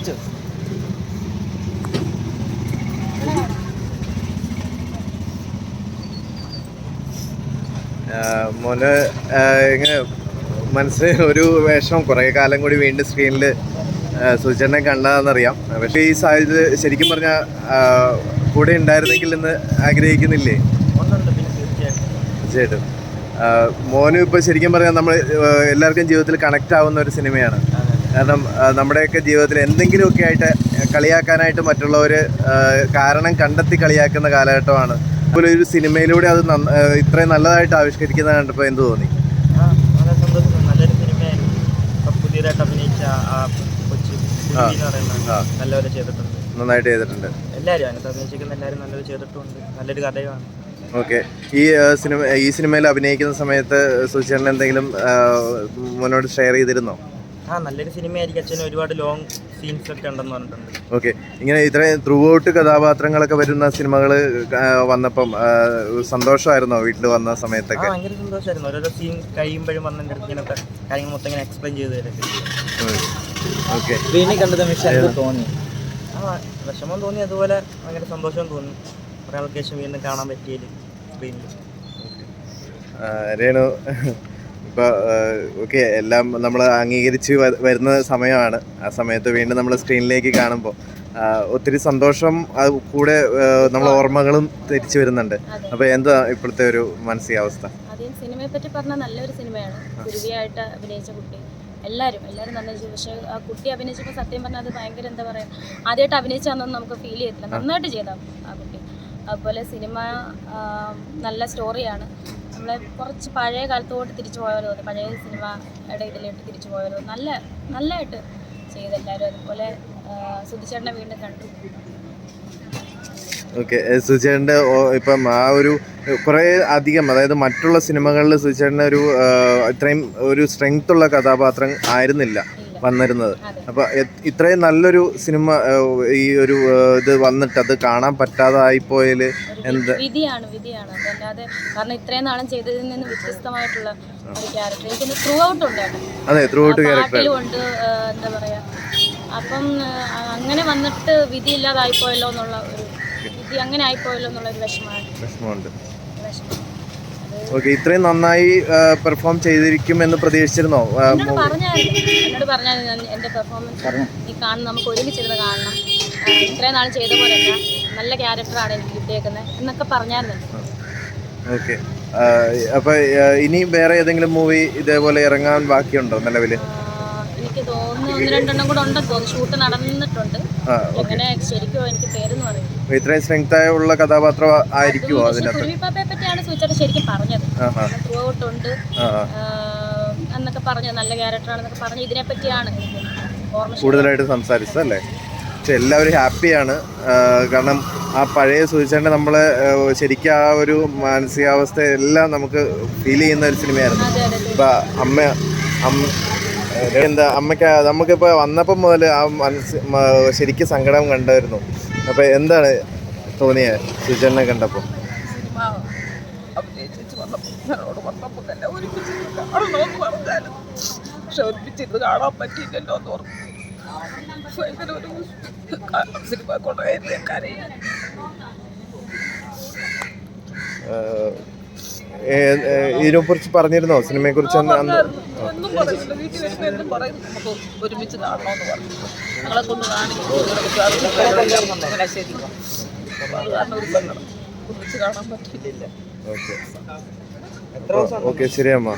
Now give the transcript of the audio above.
പിടിച്ചോ മോന് ഇങ്ങനെ മനസ്സിൽ ഒരു വേഷം കുറേ കാലം കൂടി വീണ്ടും സ്ക്രീനിൽ സുചേട്ടനെ കണ്ടതെന്നറിയാം പക്ഷേ ഈ സാഹചര്യത്തിൽ ശരിക്കും പറഞ്ഞാൽ കൂടെ ഉണ്ടായിരുന്നെങ്കിൽ എന്ന് ആഗ്രഹിക്കുന്നില്ലേ? തീർച്ചയായിട്ടും. മോനും ഇപ്പോൾ ശരിക്കും പറഞ്ഞാൽ നമ്മൾ എല്ലാവർക്കും ജീവിതത്തിൽ കണക്റ്റ് ആവുന്ന ഒരു സിനിമയാണ്. കാരണം നമ്മുടെയൊക്കെ ജീവിതത്തിൽ എന്തെങ്കിലുമൊക്കെ ആയിട്ട് കളിയാക്കാനായിട്ട് മറ്റുള്ളവർ കാരണം കണ്ടെത്തി കളിയാക്കുന്ന കാലഘട്ടമാണ്. അതുപോലെ ഒരു സിനിമയിലൂടെ അത് ഇത്രയും നല്ലതായിട്ട് ആവിഷ്കരിക്കുന്നത് കണ്ടപ്പോൾ എന്ത് തോന്നി? നല്ലൊരു സിനിമയായിരുന്നു. പുതിയതായിട്ട് അഭിനയിച്ച നല്ലപോലെ ചെയ്തിട്ടുണ്ട്. നന്നായിട്ട് ചെയ്തിട്ടുണ്ട്. എല്ലാവരും അതിനകത്ത് അഭിനയിച്ചിരിക്കുന്ന എല്ലാവരും നല്ലപോലെ ചെയ്തിട്ടുണ്ട്. നല്ലൊരു കഥയുമാണ്. ഓക്കെ. ഈ സിനിമ ഈ സിനിമയിൽ അഭിനയിക്കുന്ന സമയത്ത് സുചേട്ടൻ എന്തെങ്കിലും മുന്നോട്ട് ഷെയർ ചെയ്തിരുന്നോ? ആ നല്ലൊരു സിനിമയായിരിക്കും. അച്ഛൻ ഒരുപാട് ലോങ് സീൻസ് ഒക്കെ ഉണ്ടെന്ന് പറഞ്ഞിട്ടുണ്ട്. ഓക്കെ ഇങ്ങനെ ഇത്രയും ത്രൂ ഔട്ട് കഥാപാത്രങ്ങളൊക്കെ വരുന്ന സിനിമകൾ വന്നപ്പം സന്തോഷമായിരുന്നോ വീട്ടിൽ വന്ന സമയത്തൊക്കെ? ഭയങ്കര സന്തോഷമായിരുന്നു. ഓരോരോ സീൻ കഴിയുമ്പോഴും വന്ന ഇങ്ങനത്തെ കാര്യങ്ങൾ മൊത്തം ഇങ്ങനെ എക്സ്പ്ലെയിൻ ചെയ്ത് തരൊക്കെ ഓക്കെ സ്ക്രീനിൽ കണ്ടത് മിഷൻ തോന്നി. ആ വിഷമം തോന്നി. അതുപോലെ ഭയങ്കര സന്തോഷം തോന്നി. കുറേ ആൾക്ക് ശേഷം വീണ്ടും കാണാൻ പറ്റിയത് സ്ക്രീനിൽ രേണു ഇപ്പോൾ ഓക്കെ എല്ലാം നമ്മൾ അംഗീകരിച്ച് വരുന്ന സമയമാണ്. ആ സമയത്ത് വീണ്ടും നമ്മൾ സ്ക്രീനിലേക്ക് കാണുമ്പോൾ ഒത്തിരി സന്തോഷം അത് കൂടെ നമ്മൾ ഓർമ്മകളും തിരിച്ചു വരുന്നുണ്ട്. അപ്പോൾ എന്താ ഇപ്പോഴത്തെ ഒരു മാനസികാവസ്ഥ? ആദ്യം സിനിമയെ പറ്റി പറഞ്ഞാൽ നല്ലൊരു സിനിമയാണ്. കുരുവിയായിട്ട് അഭിനയിച്ച കുട്ടി. എല്ലാവരും എല്ലാവരും നന്നായി പക്ഷേ ആ കുട്ടി അഭിനയിച്ചപ്പോൾ സത്യം പറഞ്ഞാൽ അത് ഭയങ്കര എന്താ പറയുക ആദ്യമായിട്ട് അഭിനയിച്ചാന്നൊന്നും നമുക്ക് ഫീൽ ചെയ്യത്തില്ല. നന്നായിട്ട് ചെയ്താൽ ആ കുട്ടി. അതുപോലെ സിനിമ നല്ല സ്റ്റോറിയാണ് നമ്മളെ കുറച്ച് പഴയ കാലത്തോട്ട് തിരിച്ചു പോയാലോ തോന്നി പഴയ സിനിമയുടെ ഇതിലോട്ട് തിരിച്ചു പോയാലോ നല്ല നല്ലതായിട്ട് ചെയ്ത് എല്ലാവരും അതുപോലെ സുധിച്ചേട്ടനെ വീണ്ടും കണ്ടു. ഓക്കെ സുചേട്ടന്റെ ഇപ്പം ആ ഒരു കുറേ അധികം അതായത് മറ്റുള്ള സിനിമകളിൽ സുചേട്ടന്റെ ഒരു ഇത്രയും ഒരു സ്ട്രെങ്ത് ഉള്ള കഥാപാത്രം ആയിരുന്നില്ല. വന്നിരുന്നത്. അപ്പോൾ ഇത്രയും നല്ലൊരു സിനിമ ഈ ഒരു ഇത് വന്നിട്ട് അത് കാണാൻ പറ്റാതായിപ്പോയതിൽ ഒരു എന്ത്? വിധിയാണ് വിധിയാണ്. അതല്ലാതെ കാരണം ഇത്രയും നാളും ചെയ്തതിൽ നിന്ന് വ്യത്യസ്തമായിട്ടുള്ള ഒരു ക്യാരക്ടർ എനിക്ക് ത്രൂ ഔട്ട് ഉണ്ട് അതെ ത്രൂ ഔട്ട് ക്യാരക്ടർ ഉണ്ട് എന്താ പറയാ. അപ്പം അങ്ങനെ വന്നിട്ട് വിധി ഇല്ലാതായിപ്പോയല്ലോ എന്നുള്ള ഒരു വിധി അങ്ങനെ ആയിപ്പോയല്ലോ എന്നുള്ള ഒരു വിഷമമാണ്. വിഷമമുണ്ട്. വിഷമം. ഓക്കെ ഇത്രയും നന്നായി പെർഫോം ചെയ്തിരിക്കും എന്ന് പ്രതീക്ഷിച്ചിരുന്നോ? എന്നോട് പറഞ്ഞായിരുന്നു. ഞാൻ എന്റെ പെർഫോമൻസ് നീ കാണും നമുക്ക് ഒരുമിച്ചിരുന്ന് കാണണം. ഇത്രയും നാൾ ചെയ്ത പോലെയല്ല നല്ല ക്യാരക്ടറാണ് എനിക്ക് കിട്ടിയേക്കുന്നത് എന്നൊക്കെ പറഞ്ഞായിരുന്നു. ഓക്കെ അപ്പോൾ ഇനി വേറെ ഏതെങ്കിലും മൂവി ഇതേപോലെ ഇറങ്ങാൻ ബാക്കിയുണ്ടോ നിലവിൽ എനിക്ക് തോന്നുന്നു ഒന്ന് രണ്ടെണ്ണം കൂടെ ഉണ്ടെന്ന് തോന്നുന്നു. ഷൂട്ട് നടന്നിട്ടുണ്ട്. ആ എങ്ങനെ ശരിക്കും എനിക്ക് പേരെന്ന് പറയുന്നത്. അപ്പോൾ ഇത്രയും സ്ട്രെങ്ത് ഉള്ള കഥാപാത്രം ആയിരിക്കുമോ അതിനകത്ത്? കുരുവിപ്പാപ്പയെ പറ്റിയാണ് സൂചിച്ചത് ശരിക്കും പറഞ്ഞത്. ആ ആ. ത്രൂ ഔട്ട് ഉണ്ട്. ആ ആ. ആ, എന്നൊക്കെ പറഞ്ഞത്. നല്ല ക്യാരക്ടറാണെന്നൊക്കെ പറഞ്ഞ് ഇതിനെ പറ്റിയാണ് എനിക്ക് കൂടുതലായിട്ട് സംസാരിച്ചത് അല്ലേ പക്ഷെ എല്ലാവരും ഹാപ്പിയാണ് കാരണം ആ പഴയ സൂചിച്ചേണ്ട നമ്മളെ ശരിക്കും ആ ഒരു മാനസികാവസ്ഥ എല്ലാം നമുക്ക് ഫീൽ ചെയ്യുന്ന ഒരു സിനിമയായിരുന്നു അമ്മ എന്താ അമ്മയ്ക്ക് നമുക്കിപ്പോൾ വന്നപ്പം മുതൽ ആ മനസ്സ് ശരിക്കും സങ്കടം കണ്ടായിരുന്നു. അപ്പോൾ എന്താണ് തോന്നിയത് സുജനെ കണ്ടപ്പോൾ പക്ഷെ ഒരുമിച്ചിരുന്ന് കാണാൻ പറ്റിയില്ലല്ലോ എന്ന് ഓർക്കും ഭയങ്കര ഒരു കരയാൻ ഇതിനെക്കുറിച്ച് പറഞ്ഞിരുന്നോ? സിനിമയെ കുറിച്ച് ഓക്കെ ശരിയമ്മ.